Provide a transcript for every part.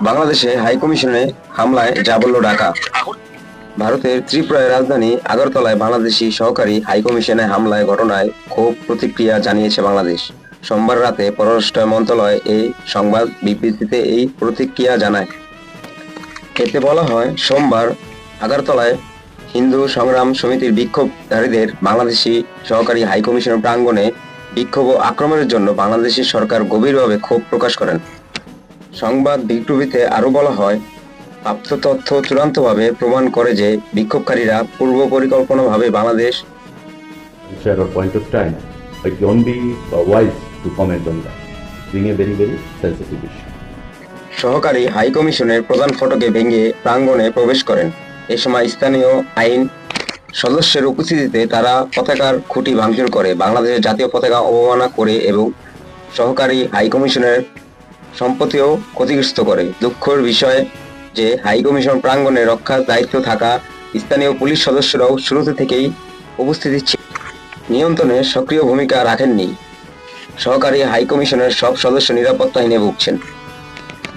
বাংলাদেশে হাইকমিশনে হামলায় যা বলল ঢাকা। ভারতের ত্রিপুরার রাজধানী আগরতলায় বাংলাদেশি সহকারী হাইকমিশনে হামলায় ঘটনায় ক্ষোভ প্রতিক্রিয়া জানিয়েছে বাংলাদেশ। সোমবার রাতে পররাষ্ট্র মন্ত্রণালয় এই সংবাদ বিবৃতিতে এই প্রতিক্রিয়া জানায়। এতে বলা হয়, সোমবার আগরতলায় হিন্দু সংগ্রাম সমিতির বিক্ষোভকারীদের বাংলাদেশি সহকারী হাইকমিশনের প্রাঙ্গণে বিক্ষোভ ও আক্রমণের জন্য বাংলাদেশি সরকার গভীরভাবে ক্ষোভ প্রকাশ করেন। সংবাদ বিজ্ঞপ্তিতে আরও বলা হয় প্রাপ্ত তথ্য চূড়ান্তভাবে প্রমাণ করে যে বিক্ষোভকারীরা পূর্ব পরিকল্পনাভাবে Bangladesh share or point of time, it won't be wise to comment on that. Being a very, very sensitive issue. সহকারী হাইকমিশনের প্রধান ফটকে ভেঙে প্রাঙ্গণে প্রবেশ করেন এ সময় স্থানীয় আইন সদস্যের উপস্থিতিতে তারা পতাকার খুঁটি ভাঙচুর করে বাংলাদেশের জাতীয় পতাকা অবমাননা করে এবং সহকারী হাইকমিশনের সম্পত্তিও ক্ষতিগ্রস্ত করে। দুঃখের বিষয় যে হাইকমিশন প্রাঙ্গণে রক্ষার দায়িত্ব থাকা স্থানীয় পুলিশ সদস্যরাও শুরুতে থেকেই উপস্থিতি ছিল। নিয়ন্ত্রণে সক্রিয় ভূমিকা রাখেননি। সহকারী হাইকমিশনের সব সদস্য নিরাপত্তা নিরাপত্তাহীনে ভুগছেন।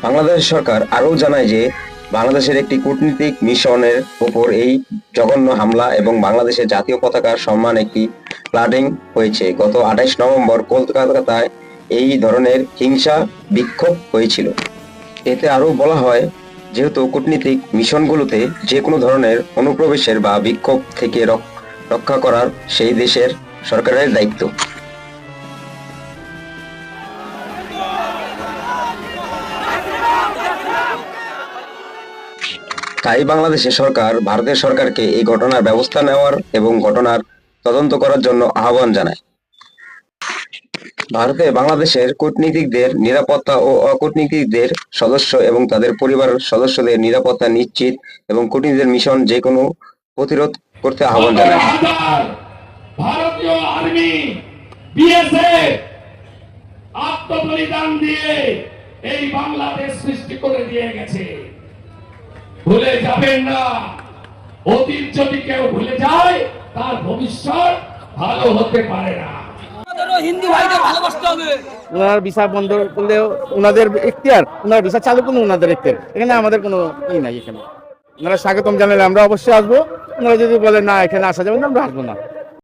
বাংলাদেশ সরকার আরও জানায় যে, বাংলাদেশের একটি কূটনীতিক মিশনের ওপর এই জঘন্য হামলা এবং বাংলাদেশের জাতীয় পতাকার সম্মান একটি প্লাডিং হয়েছে। গত আঠাইশ নভেম্বর কলকাতায় এই ধরনের হিংসা, বিক্ষোভ হয়েছিল। এতে আরও বলা হয়, যেহেতু কূটনীতিক মিশনগুলোতে যে কোনো ধরনের অনুপ্রবেশের বা বিক্ষোভ থেকে রক- রক্ষা করার সেই দেশের সরকারের দায়িত্ব। তাই বাংলাদেশের সরকার, ভারতের সরকারকে এই ঘটনার ব্যবস্থা নেওয়ার এবং ঘটনার তদন্ত করার জন্য আহ্বান জানায়। ভারতে বাংলাদেশের কূটনীতিকদের নিরাপত্তা ও অকূটনীতিকদের সদস্য এবং তাদের পরিবারের সদস্যদের নিরাপত্তা নিশ্চিত এবং কূটনীতিদের মিশন যে কোনো প্রতিরোধ করতে আহ্বান জানায়। ভারতীয় আর্মি বিএসএফ আত্মবলিদান দিয়ে এই বাংলাদেশ সৃষ্টি করে দিয়ে গেছে। ভুলে যাবেন না অতীত যদি কেউ ভুলে যায় তার ভবিষ্যৎ ভালো হতে পারে না। হিন্দু ভাইদের ভালোবাসতে হবে। ওনার ভিসা বন্ধ করলে ওনাদের এখতিয়ার, ওনার ভিসা চালু করলে ওনাদের এখতিয়ার। এখানে আমাদের কোনো ই নাই এখানে। ওনারা স্বাগতম জানালে আমরা অবশ্যই আসব। ওনারা যদি বলে না, এখানে আসা যাবে না, আমরা আসব না।